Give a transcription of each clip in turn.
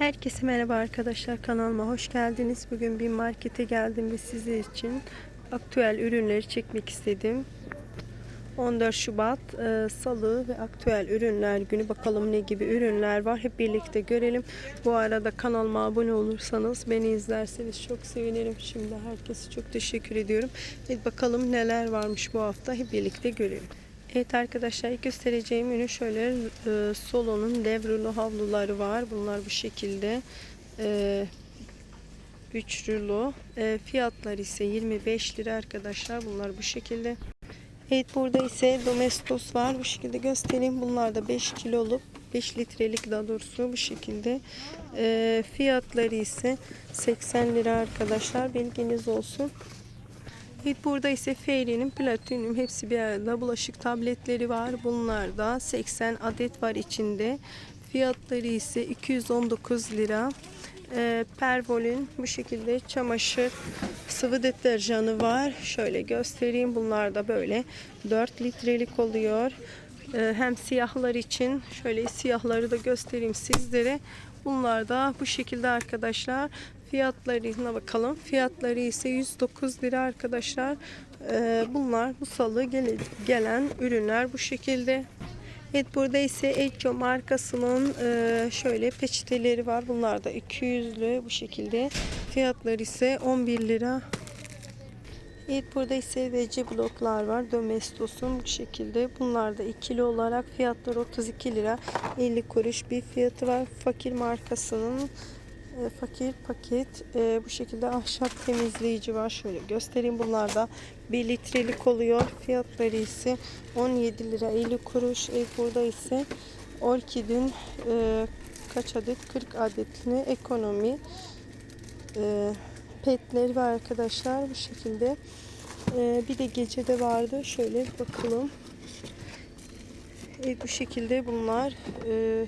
Herkese merhaba arkadaşlar kanalıma hoş geldiniz. Bugün bir markete geldim ve sizler için aktüel ürünleri çekmek istedim. 14 Şubat e, Salı ve aktüel ürünler günü bakalım ne gibi ürünler var hep birlikte görelim. Bu arada kanalıma abone olursanız beni izlerseniz çok sevinirim. Şimdi herkese çok teşekkür ediyorum. Evet bakalım neler varmış bu hafta hep birlikte görelim. Evet arkadaşlar göstereceğim ürün şöyle e, Solo'nun devrulu havluları var. Bunlar bu şekilde. E, 3 rulo. E, fiyatları ise 25 lira arkadaşlar. Bunlar bu şekilde. Evet burada ise Domestos var. Bu şekilde göstereyim. Bunlar da 5 kiloluk 5 litrelik daha doğrusu bu şekilde. E, fiyatları ise 80 lira arkadaşlar. Bilginiz olsun. Burada ise Fairy'nin platinum hepsi bir arada bulaşık tabletleri var. Bunlar da 80 adet var içinde. Fiyatları ise 219 lira. Ee, Pervol'ün bu şekilde çamaşır sıvı deterjanı var. Şöyle göstereyim. Bunlar da böyle 4 litrelik oluyor. Ee, hem siyahlar için şöyle siyahları da göstereyim sizlere. Bunlar da bu şekilde arkadaşlar. Fiyatlarına bakalım. Fiyatları ise 109 lira arkadaşlar. Ee, bunlar bu salı gele- gelen ürünler bu şekilde. Evet burada ise Echo markasının e, şöyle peçeteleri var. Bunlar da 200'lü bu şekilde. Fiyatları ise 11 lira. Evet burada ise VC bloklar var. Domestos'un bu şekilde. Bunlar da ikili olarak fiyatları 32 lira 50 kuruş bir fiyatı var. Fakir markasının fakir paket e, bu şekilde ahşap temizleyici var. Şöyle göstereyim. Bunlar da 1 litrelik oluyor. Fiyatları ise 17 lira 50 kuruş. E, burada ise Orkid'in e, kaç adet? 40 adetini ekonomi e, petleri var arkadaşlar bu şekilde. E, bir de gecede vardı. Şöyle bakalım. Evet bu şekilde bunlar e,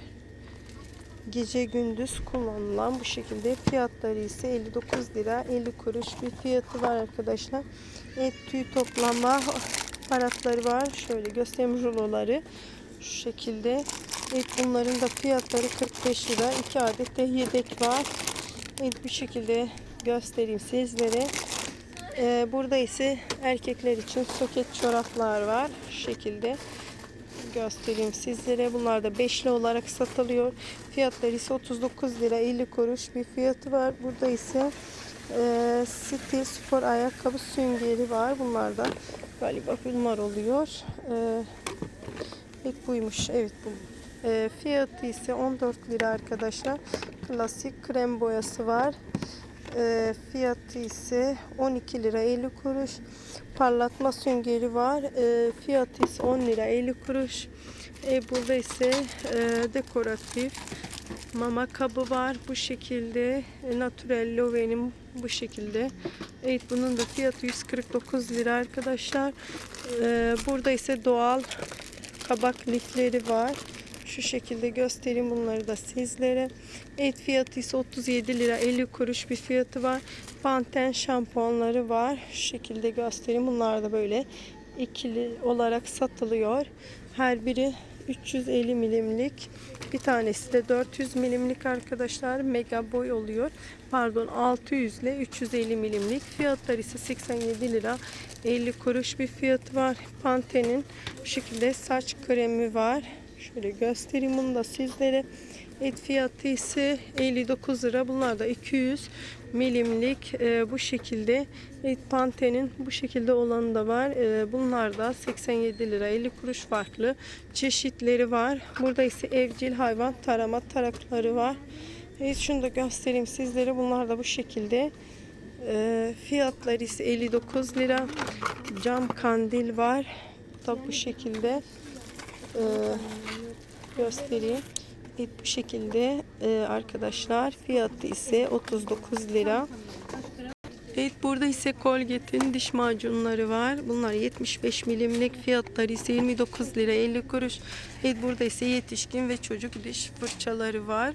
gece gündüz kullanılan bu şekilde fiyatları ise 59 lira 50 kuruş bir fiyatı var arkadaşlar. Et tüy toplama aparatları var. Şöyle göstereyim ruloları. Şu şekilde. Evet bunların da fiyatları 45 lira. 2 adet de yedek var. Evet bu şekilde göstereyim sizlere. Ee, burada ise erkekler için soket çoraplar var. Şu şekilde göstereyim sizlere. Bunlar da beşli olarak satılıyor. Fiyatları ise 39 lira 50 kuruş bir fiyatı var. Burada ise e, stil spor ayakkabı süngeri var. Bunlar da galiba bunlar oluyor. E, ilk buymuş. Evet bu. E, fiyatı ise 14 lira arkadaşlar. Klasik krem boyası var. E, fiyatı ise 12 lira 50 kuruş. Parlatma süngeri var. E, fiyatı ise 10 lira 50 kuruş. E, burada ise e, dekoratif mama kabı var. Bu şekilde e, Naturel Love'nin bu şekilde. Evet bunun da fiyatı 149 lira arkadaşlar. E, burada ise doğal kabak lifleri var. Şu şekilde göstereyim bunları da sizlere. Et fiyatı ise 37 lira 50 kuruş bir fiyatı var. Panten şampuanları var. Şu şekilde göstereyim. Bunlar da böyle ikili olarak satılıyor. Her biri 350 milimlik. Bir tanesi de 400 milimlik arkadaşlar. Mega boy oluyor. Pardon 600 ile 350 milimlik. Fiyatları ise 87 lira 50 kuruş bir fiyatı var. Pantene'in bu şekilde saç kremi var. Şöyle göstereyim bunu da sizlere. Et fiyatı ise 59 lira. Bunlar da 200 milimlik e, bu şekilde. Et Pantene'in bu şekilde olanı da var. E, bunlar da 87 lira 50 kuruş farklı çeşitleri var. Burada ise evcil hayvan tarama tarakları var. Evet şunu da göstereyim sizlere. Bunlar da bu şekilde. E, fiyatları ise 59 lira. Cam kandil var. Bu da bu şekilde. E, göstereyim. Evet, bu şekilde e, arkadaşlar fiyatı ise 39 lira. Evet burada ise Colgate'in diş macunları var. Bunlar 75 milimlik fiyatları ise 29 lira 50 kuruş. Evet burada ise yetişkin ve çocuk diş fırçaları var.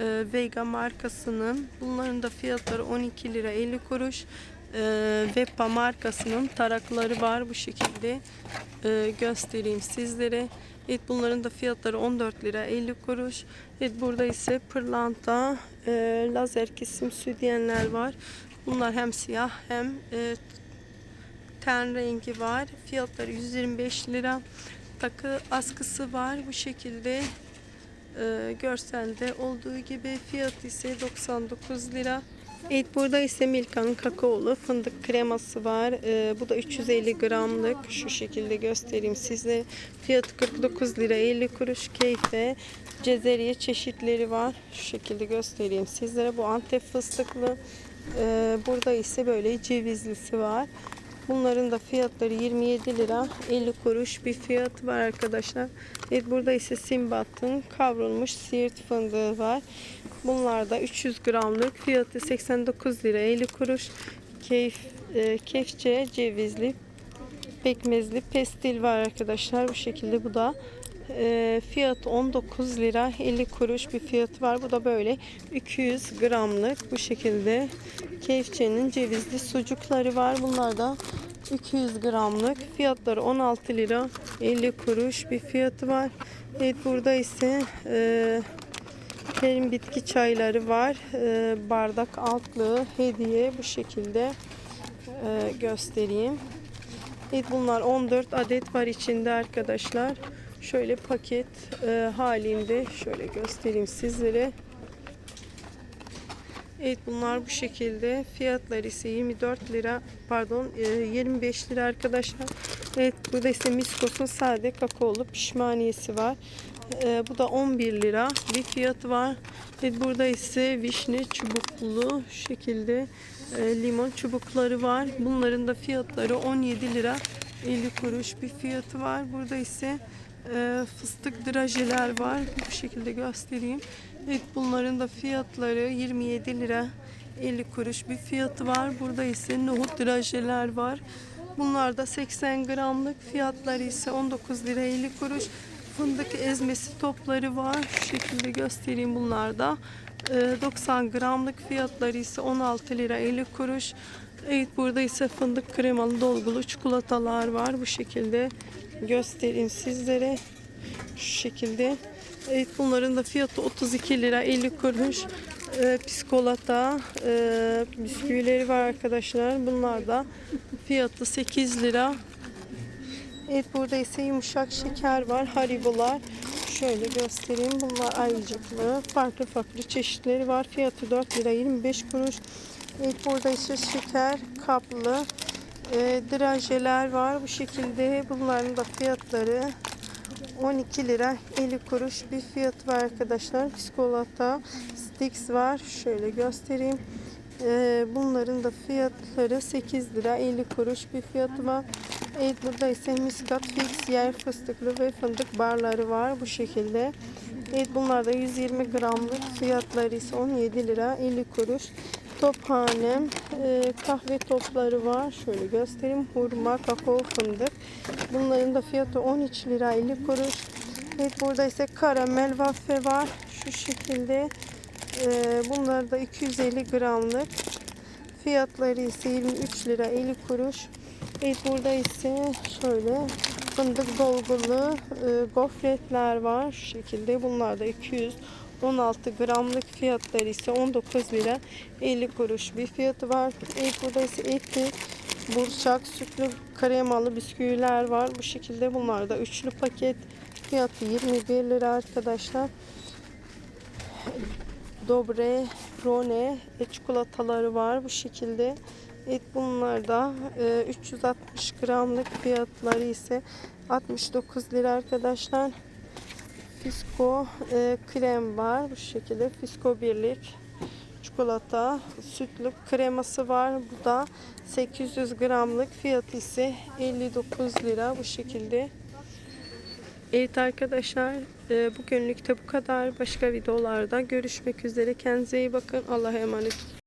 E, Vega markasının. Bunların da fiyatları 12 lira 50 kuruş. E, Vepa markasının tarakları var bu şekilde. E, göstereyim sizlere. Evet bunların da fiyatları 14 lira 50 kuruş. Evet burada ise pırlanta, e, lazer kesim sütyenler var. Bunlar hem siyah hem e, ten rengi var. Fiyatları 125 lira. Takı askısı var bu şekilde. E, görselde olduğu gibi fiyat ise 99 lira. Evet burada ise Milka'nın kakaolu fındık kreması var. E, bu da 350 gramlık. Şu şekilde göstereyim size. Fiyatı 49 lira 50 kuruş keyfe. Cezeriye çeşitleri var. Şu şekilde göstereyim sizlere. Bu Antep fıstıklı. E, burada ise böyle cevizlisi var. Bunların da fiyatları 27 lira 50 kuruş bir fiyat var arkadaşlar. Evet burada ise Simbat'ın kavrulmuş siirt fındığı var. Bunlar da 300 gramlık fiyatı 89 lira 50 kuruş. Keyif, e, kefçe cevizli pekmezli pestil var arkadaşlar. Bu şekilde bu da e, fiyat 19 lira 50 kuruş bir fiyatı var. Bu da böyle 200 gramlık bu şekilde keyifçenin cevizli sucukları var. Bunlar da 200 gramlık fiyatları 16 lira 50 kuruş bir fiyatı var. Evet burada ise e, Kerim bitki çayları var. E, bardak altlığı hediye bu şekilde e, göstereyim. Evet bunlar 14 adet var içinde arkadaşlar. Şöyle paket e, halinde şöyle göstereyim sizlere. Evet bunlar bu şekilde. Fiyatları ise 24 lira pardon e, 25 lira arkadaşlar. Evet burada ise Miskos'un sade kakaolu pişmaniyesi var. E, bu da 11 lira bir fiyatı var. Evet burada ise vişne çubuklu şekilde e, limon çubukları var. Bunların da fiyatları 17 lira 50 kuruş bir fiyatı var. Burada ise e, fıstık drajeler var. Bu şekilde göstereyim. Evet bunların da fiyatları 27 lira 50 kuruş bir fiyatı var. Burada ise nohut drajeler var. Bunlar da 80 gramlık fiyatları ise 19 lira 50 kuruş. Fındık ezmesi topları var. Şu şekilde göstereyim bunlar da. E, 90 gramlık fiyatları ise 16 lira 50 kuruş. Evet burada ise fındık kremalı dolgulu çikolatalar var. Bu şekilde göstereyim sizlere. Şu şekilde. Evet bunların da fiyatı 32 lira 50 kuruş. Ee, piskolata e, bisküvileri var arkadaşlar. Bunlar da fiyatı 8 lira. Evet burada ise yumuşak şeker var. Haribolar. Şöyle göstereyim. Bunlar ayıcıklı. Farklı farklı çeşitleri var. Fiyatı 4 lira 25 kuruş. Evet burada ise şeker kaplı e, drajeler var. Bu şekilde bunların da fiyatları 12 lira 50 kuruş bir fiyat var arkadaşlar. Biskolata sticks var. Şöyle göstereyim. E, bunların da fiyatları 8 lira 50 kuruş bir fiyatı var. Evet burada ise miskat fix yer fıstıklı ve fındık barları var bu şekilde. Evet bunlar da 120 gramlık fiyatları ise 17 lira 50 kuruş. Tophanem e, kahve topları var. Şöyle göstereyim. Hurma, kakao, fındık. Bunların da fiyatı 13 lira 50 kuruş. Evet burada ise karamel waffle var. Şu şekilde. E, bunlar da 250 gramlık. Fiyatları ise 23 lira 50 kuruş. Evet burada ise şöyle fındık dolgulu e, gofretler var. Şu şekilde bunlar da 216 gramlık fiyatları ise 19 lira 50 kuruş bir fiyatı var. Evet burada ise etli burçak sütlü kremalı bisküviler var. Bu şekilde bunlar da üçlü paket fiyatı 21 lira arkadaşlar. Dobre, Rone çikolataları var bu şekilde. Evet bunlar da e, 360 gramlık fiyatları ise 69 lira arkadaşlar. Fisko e, krem var bu şekilde. Fisko birlik çikolata sütlü kreması var. Bu da 800 gramlık fiyatı ise 59 lira bu şekilde. Evet arkadaşlar e, bugünlük de bu kadar. Başka videolarda görüşmek üzere. Kendinize iyi bakın. Allah'a emanet.